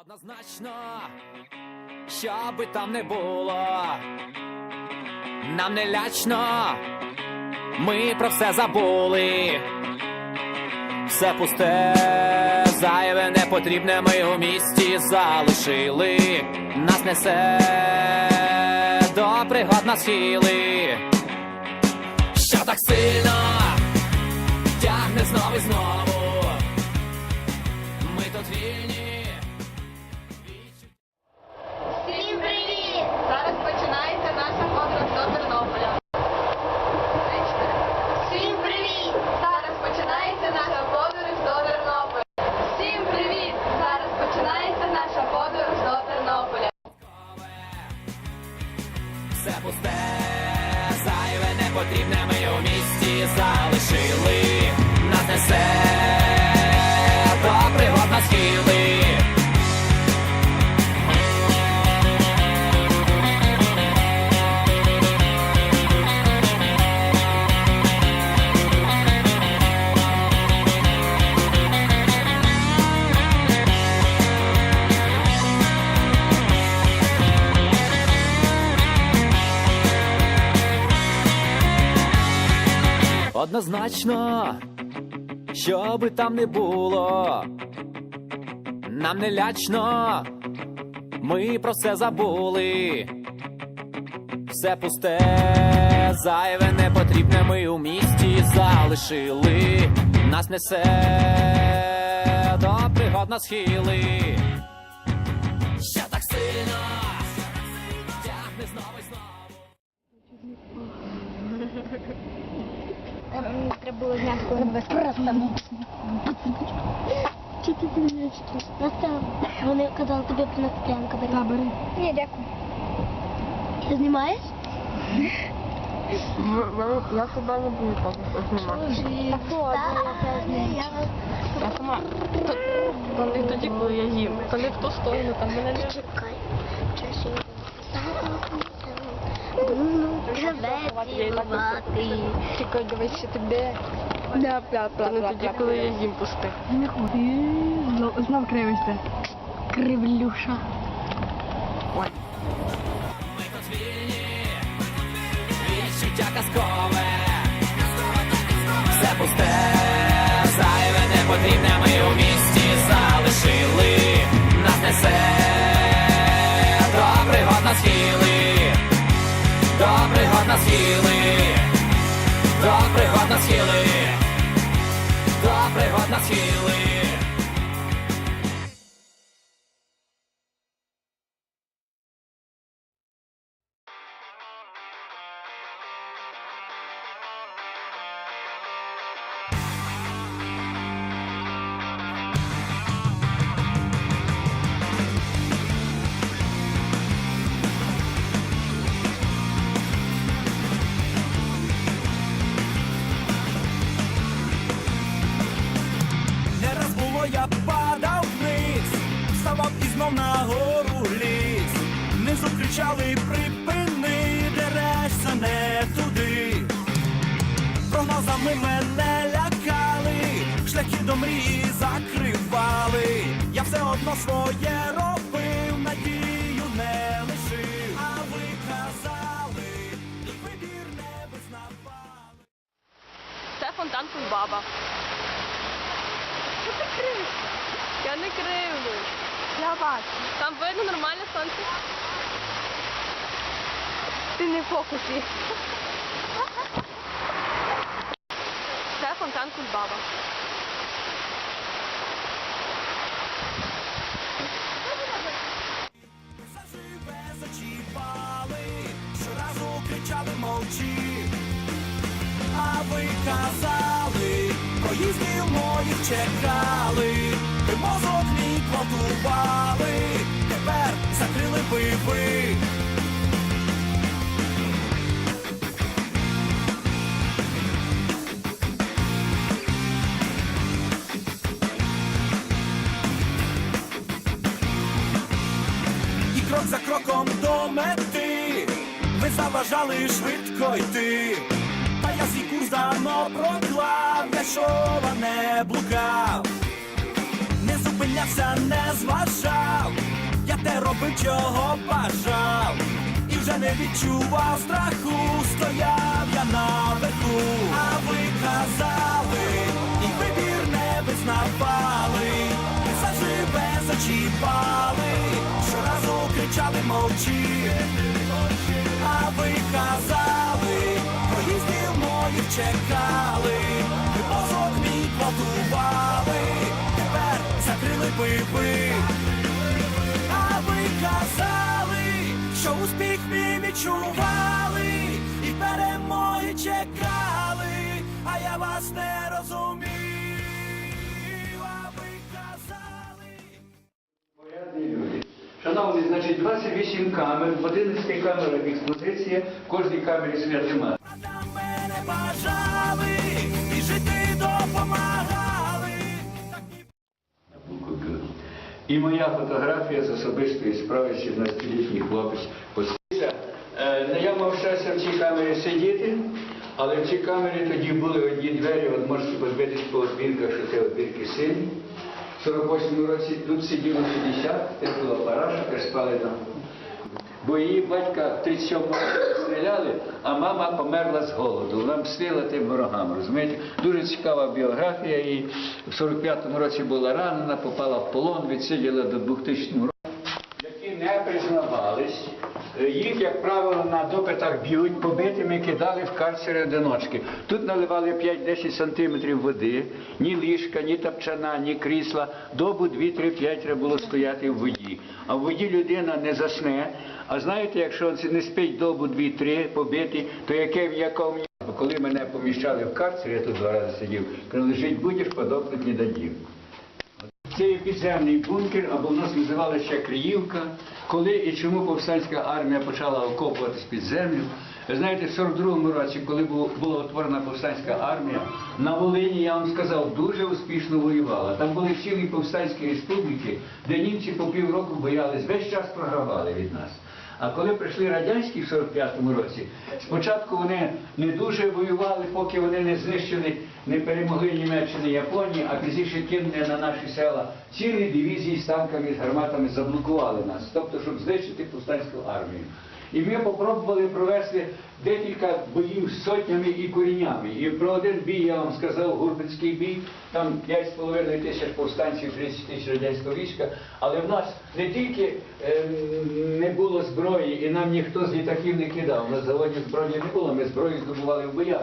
Однозначно, що би там не було, нам не лячно, ми про все забули. Все пусте, зайве, непотрібне ми у місті залишили. Нас несе до пригод на схили. Що так сильно тягне знову і знову. Однозначно, що би там не було, нам не лячно, ми про все забули. Все пусте, зайве, непотрібне ми у місті залишили. Нас несе до пригод на схили. Що так сильно тягне знову і знову. Мені треба було зняти, коли без просто. Чи ти знаєш? Настав. Вони казали тобі прянка бери. Так, бери. Ні, дякую. Ти знімаєш? Я себе не буду так знімати. Я сама. То тоді, коли я їм. То не в ту сторону, там мене не чекай. Часі. Буду тебе цілувати. Чекай, дивись, що тебе. Да, пля, То не тоді, коли я їм пустив. Не ходи. Знов кривишся. Кривлюша. Ми тут вільні, відчуття казкове, все пусте, зайве, непотрібне ми у місті залишили, нас несе до пригод на схили, до пригод на схили, до пригод на схили, до пригод на схили. Я падав вниз, вставав і знов нагору ліз. Внизу кричали припини, дерешся не туди. Прогнозами мене лякали, шляхи до мрії закривали. Я все одно своє робив, надію не лишив. А ви казали, вибір не визнавали. Це фонтан Кульбаба. Що ти кривишся? Я не кривлюсь. Я бачу. Там видно нормальне сонце. Ти не в фокусі. Це фонтан Кульбаба. Заживе зачіпали, щоразу кричали мовчи, а ви казали, проїздів моїх чекали, ви мозок мій квалтували, тепер закрили би ви. і крок за кроком до мети. Ви заважали швидко йти. Та я свій курс давно проклав, я йшов, не блукав. Не зупинявся, не зважав, я те робив, чого бажав, і вже не відчував страху, стояв я наверху, а ви казали, і вибір не визнавали, не заживе зачіпали, щоразу кричали мовчи, а ви казали, проїздів моїх чекали, закрили би ви. Казали, що успіх мій відчували, і перемоги чекали, а я вас не розумів, а ви казали. Порядні люди. Шановні, значить, 28 камер, в 11 камерах експозиція, в кожній камері. Мене бажали, І моя фотографія з особистої справи 17-літній хлопець. Посвіться. Е, Я мав щастя в цій камері сидіти, але в цій камері тоді були одні двері, от можете подивитись по одбірках, що це одбірки сині. В 48 році тут сиділо 60, це була параша, теж спали там. Бо її батька в 37 році стріляли, а мама померла з голоду. Вона мстила тим ворогам, розумієте? Дуже цікава біографія. І в 45-му році була ранена, попала в полон, відсиділа до 2000 року. Які не признавались, е, їх, як правило, на допитах б'ють, побитими кидали в карцери одиночки. Тут наливали 5-10 сантиметрів води, ні ліжка, ні тапчана, ні крісла. Добу 2-3-5 треба було стояти в воді. А в воді людина не засне. А знаєте, якщо не спить добу 2-3 побитий, то яке в якому коли мене поміщали в карцер, я тут два рази сидів, коли лежить будеш, подохнуть не дадів. Це підземний бункер, або в нас називали ще Криївка. Коли і чому повстанська армія почала окопуватись під землю? Ви знаєте, в 42-му році, коли була утворена повстанська армія, на Волині, я вам сказав, дуже успішно воювала. Там були цілі повстанські республіки, де німці по півроку боялись, весь час програвали від нас. А коли прийшли радянські в 45-му році, спочатку вони не дуже воювали, поки вони не знищили, не перемогли Німеччини Японії, а пізніше кинули на наші села цілі дивізії з танками, з гарматами заблокували нас, тобто, щоб знищити повстанську армію. І ми попробували провести декілька боїв з сотнями і куріннями. І про один бій я вам сказав, Гурбинський бій, там 5,5 тисяч повстанців, 30 тисяч радянського війська. Але в нас не тільки е, не було зброї, і нам ніхто з літаків не кидав. На заводі зброї не було, ми зброю здобували в боях.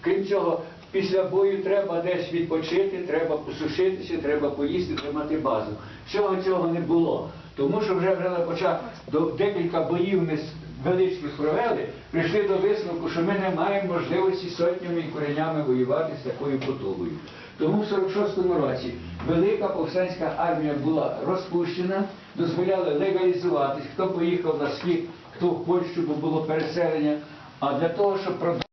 Крім цього, після бою треба десь відпочити, треба посушитися, треба поїсти, треба мати базу. Всього цього не було. Тому що вже на до декілька боїв ми величких провели, прийшли до висновку, що ми не маємо можливості сотнями і коренями воювати з такою потугою. Тому в 46-му році велика повстанська армія була розпущена, дозволяли легалізуватись, хто поїхав на схід, хто в Польщу, бо було переселення. А для того, щоб продовжувати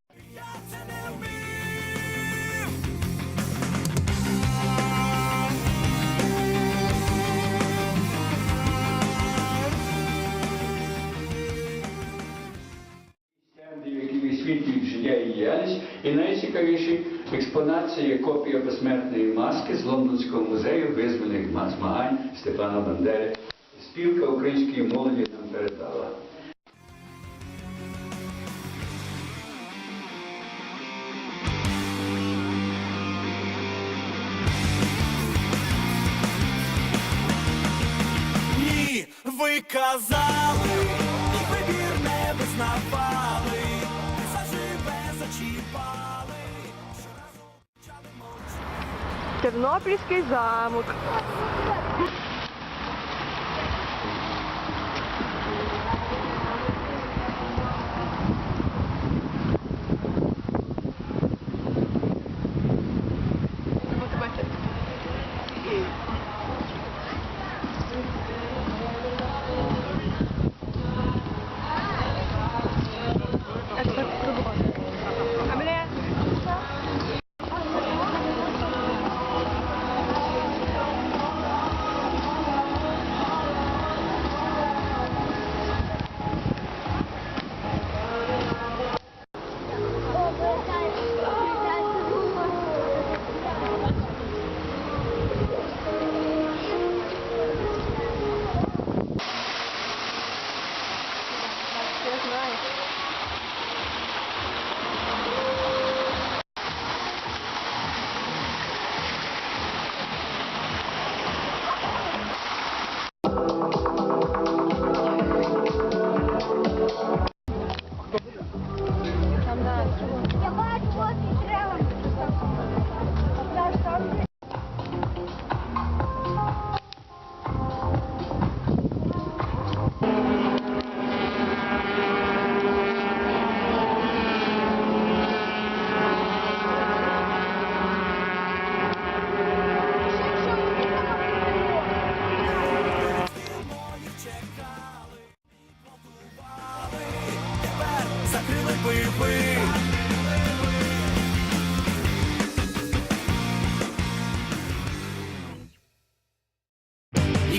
І це є копія посмертної маски з Лондонського музею визвольних ма- змагань Степана Бандери. Спілка української молоді нам передала. Ви казали, Тернопільський замок.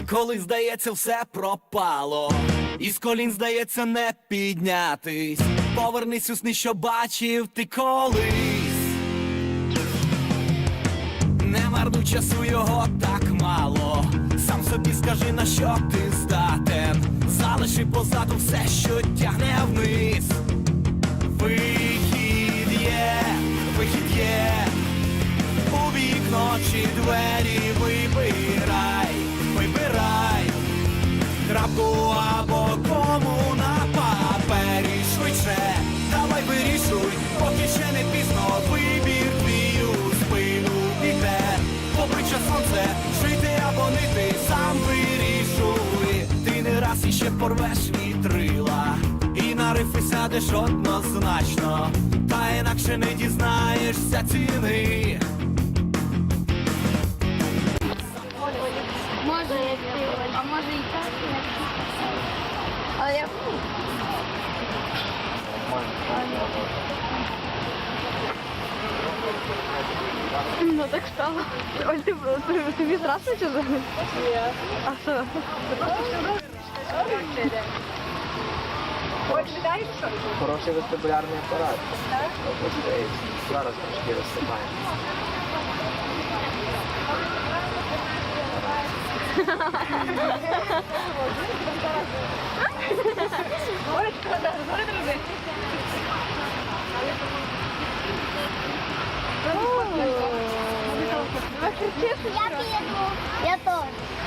Коли здається, все пропало, і з колін здається не піднятись. Повернись у сни, що бачив ти колись. Не марнуй часу його так мало. Сам собі скажи, на що ти здатен. Залиши позаду все, що тягне вниз. Вихід є, вихід є. У вікно чи двері порвеш вітрила. І на рифи сядеш однозначно, та інакше не дізнаєшся ціни. Може, а може і так. Але я Ну так стало. Оль, ти, тобі страшно чи взагалі? Ні. А що? Хороший вестибулярний апарат. Зараз трошки розсипає. Я піду. Я теж.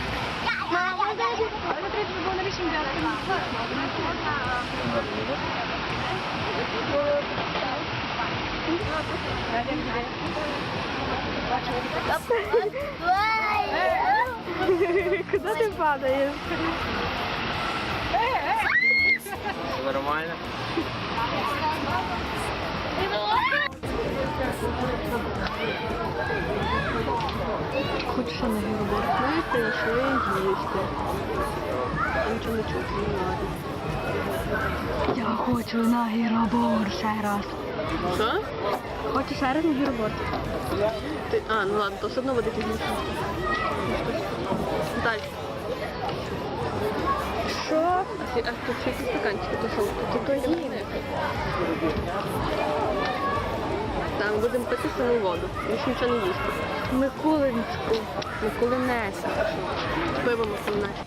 Мама, я Куди ти падаєш? Все нормально? Хочу на гірбор і їсти. Нічого не чути не надо. Я хочу на гіробор ще раз. Що? Хочу ще раз на гіробор. Ти... А, ну ладно, то все одно буде пізніше. Далі. Що? А, а тут ще якісь стаканчики, то що? Тут то є. Там будемо пити саму воду. Більше нічого не їсти. Миколинську. Миколинецьку. Пиво Миколинецьку.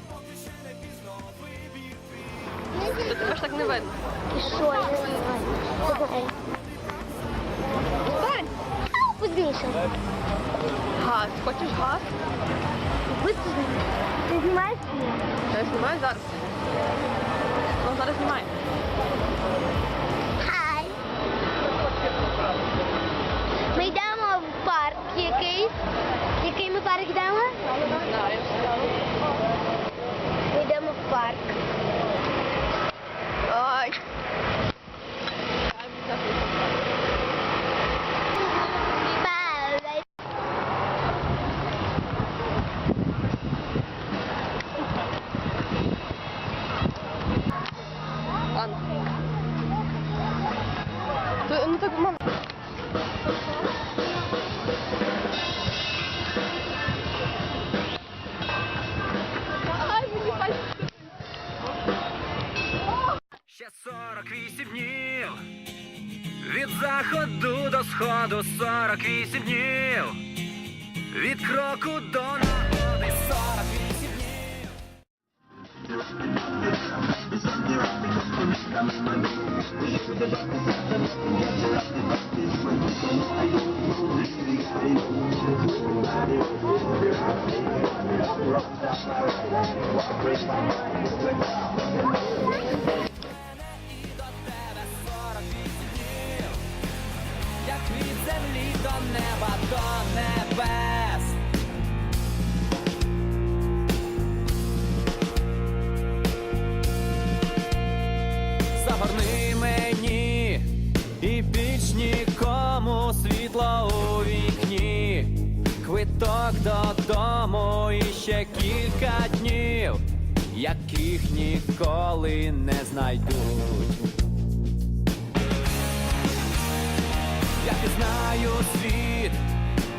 Та тебе ж так не видно. І що? Я не знаю. Стань! Подивися. Газ. Хочеш газ? Ти знімаєш? Я знімаю зараз. Ну, зараз знімаю. Йдемо? Ми 48 днів. Від заходу до сходу 48 днів. Від кроку до нагоди 48 днів.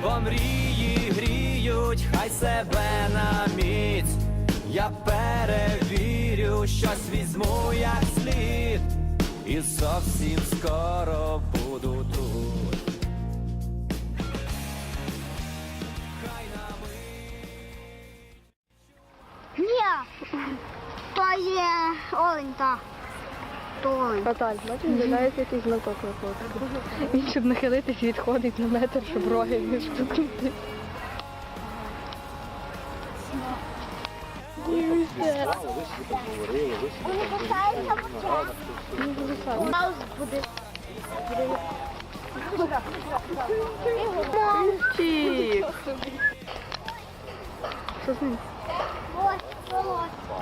Бо мрії гріють, хай себе на міць. Я перевірю, щось візьму як слід, і зовсім скоро буду тут. Ні. То є олень, То. Наталь, бачиш, з'являється якийсь знаток на фото. Він, щоб нахилитись, відходить на метр, щоб роги не штукнути. Вони кусаються в Маус буде. Мальчик! Що з ним? Ось, ось.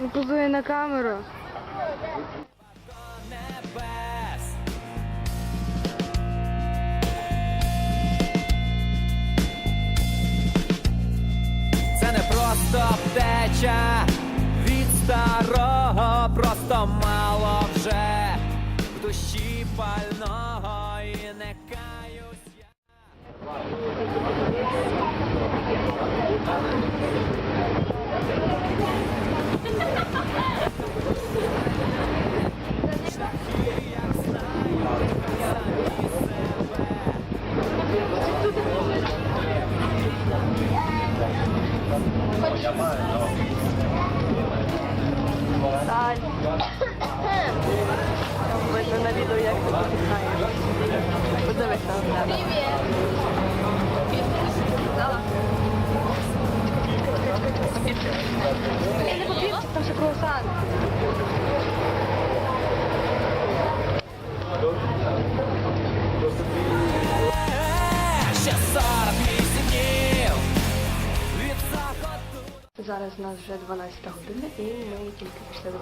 Він позує на камеру. Це не просто втеча від старого, просто мало вже в душі пального і не каюсь я. Видно на відео, як ти посіхаєш. Подивись на тебе. Я не мене. Там ще круасан. Зараз у нас вже 12 година і ми тільки пішли до